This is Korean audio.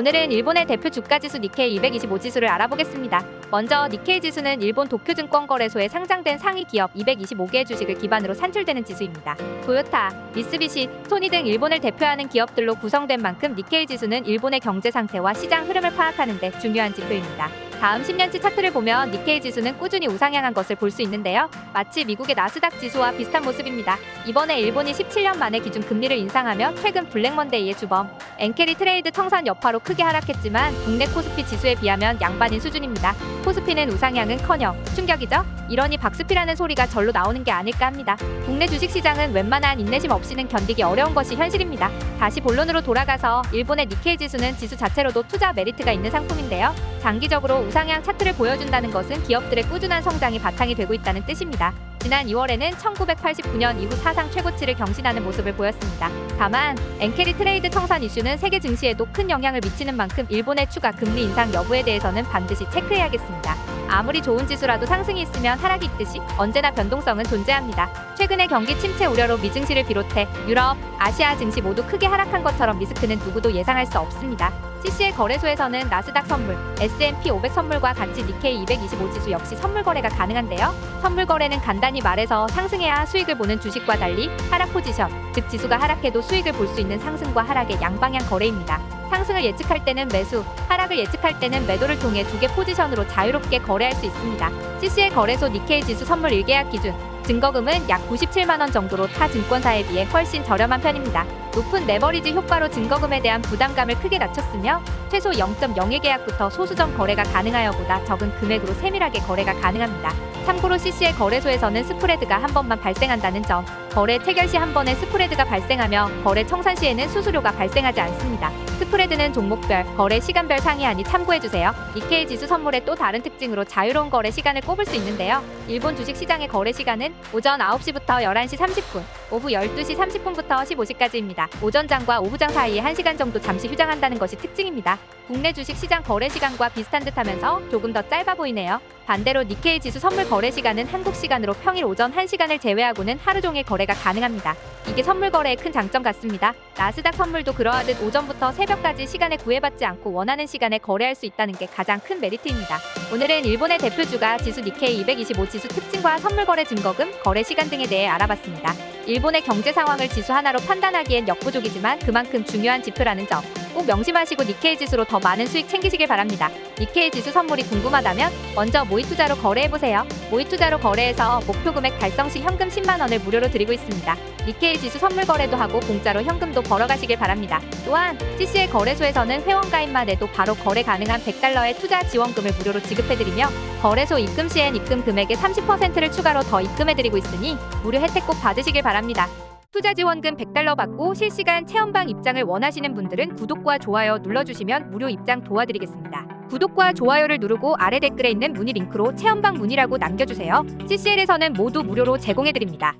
오늘은 일본의 대표 주가 지수 니케이 225 지수를 알아보겠습니다. 먼저 니케이 지수는 일본 도쿄증권 거래소에 상장된 상위 기업 225개의 주식을 기반으로 산출되는 지수입니다. 토요타, 미쓰비시, 소니 등 일본을 대표하는 기업들로 구성된 만큼 니케이 지수는 일본의 경제 상태와 시장 흐름을 파악하는 데 중요한 지표입니다. 다음 10년치 차트를 보면 니케이 지수는 꾸준히 우상향한 것을 볼 수 있는데요. 마치 미국의 나스닥 지수와 비슷한 모습입니다. 이번에 일본이 17년 만에 기준 금리를 인상하며 최근 블랙먼데이의 주범 엔케리 트레이드 청산 여파로 크게 하락했지만 국내 코스피 지수에 비하면 양반인 수준입니다. 코스피는 우상향은커녕 충격이죠. 이러니 박스피라는 소리가 절로 나오는 게 아닐까 합니다. 국내 주식시장은 웬만한 인내심 없이는 견디기 어려운 것이 현실입니다. 다시 본론으로 돌아가서 일본의 니케이 지수는 지수 자체로도 투자 메리트가 있는 상품인데요. 장기적으로 우상향 차트를 보여준다는 것은 기업들의 꾸준한 성장이 바탕이 되고 있다는 뜻입니다. 지난 2월에는 1989년 이후 사상 최고치를 경신하는 모습을 보였습니다. 다만 엔케리 트레이드 청산 이슈는 세계 증시에도 큰 영향을 미치는 만큼 일본의 추가 금리 인상 여부에 대해서는 반드시 체크해야겠습니다. 아무리 좋은 지수라도 상승이 있으면 하락이 있듯이 언제나 변동성은 존재합니다. 최근의 경기 침체 우려로 미증시를 비롯해 유럽, 아시아 증시 모두 크게 하락한 것처럼 리스크는 누구도 예상할 수 없습니다. CC의 거래소에서는 나스닥 선물, S&P 500 선물과 같이 니케이 225 지수 역시 선물 거래가 가능한데요. 선물 거래는 간단히 말해서 상승해야 수익을 보는 주식과 달리 하락 포지션, 즉 지수가 하락해도 수익을 볼 수 있는 상승과 하락의 양방향 거래입니다. 상승을 예측할 때는 매수, 하락을 예측할 때는 매도를 통해 두 개 포지션으로 자유롭게 거래할 수 있습니다. CC의 거래소 니케이 지수 선물 1계약 기준 증거금은 약 97만 원 정도로 타 증권사에 비해 훨씬 저렴한 편입니다. 높은 레버리지 효과로 증거금에 대한 부담감을 크게 낮췄으며 최소 0.01 계약부터 소수점 거래가 가능하여 보다 적은 금액으로 세밀하게 거래가 가능합니다. 참고로 CC의 거래소에서는 스프레드가 한 번만 발생한다는 점, 거래 체결 시 한 번에 스프레드가 발생하며 거래 청산 시에는 수수료가 발생하지 않습니다. 스프레드는 종목별, 거래 시간별 상이하니 참고해주세요. 니케이 지수 선물의 또 다른 특징으로 자유로운 거래 시간을 꼽을 수 있는데요. 일본 주식시장의 거래 시간은 오전 9시부터 11시 30분, 오후 12시 30분부터 15시까지입니다. 오전장과 오후장 사이에 1시간 정도 잠시 휴장한다는 것이 특징입니다. 국내 주식 시장 거래 시간과 비슷한 듯하면서 조금 더 짧아 보이네요. 반대로 니케이 지수 선물 거래 시간은 한국 시간으로 평일 오전 1시간을 제외하고는 하루 종일 거래가 가능합니다. 이게 선물 거래의 큰 장점 같습니다. 나스닥 선물도 그러하듯 오전부터 새벽까지 시간에 구애받지 않고 원하는 시간에 거래할 수 있다는 게 가장 큰 메리트입니다. 오늘은 일본의 대표주가 지수 니케이 225 지수 특징과 선물 거래 증거금, 거래 시간 등에 대해 알아봤습니다. 일본의 경제 상황을 지수 하나로 판단하기엔 역부족이지만 그만큼 중요한 지표라는 점. 꼭 명심하시고 니케이 지수로 더 많은 수익 챙기시길 바랍니다. 니케이 지수 선물이 궁금하다면 먼저 모의 투자로 거래해보세요. 모의 투자로 거래해서 목표 금액 달성 시 현금 10만 원을 무료로 드리고 있습니다. 니케이 지수 선물 거래도 하고 공짜로 현금도 벌어가시길 바랍니다. 또한 CC의 거래소에서는 회원 가입만 해도 바로 거래 가능한 100달러의 투자 지원금을 무료로 지급해드리며 거래소 입금 시엔 입금 금액의 30%를 추가로 더 입금해드리고 있으니 무료 혜택 꼭 받으시길 바랍니다. 투자 지원금 100달러 받고 실시간 체험방 입장을 원하시는 분들은 구독과 좋아요 눌러주시면 무료 입장 도와드리겠습니다. 구독과 좋아요를 누르고 아래 댓글에 있는 문의 링크로 체험방 문의라고 남겨주세요. CCL에서는 모두 무료로 제공해드립니다.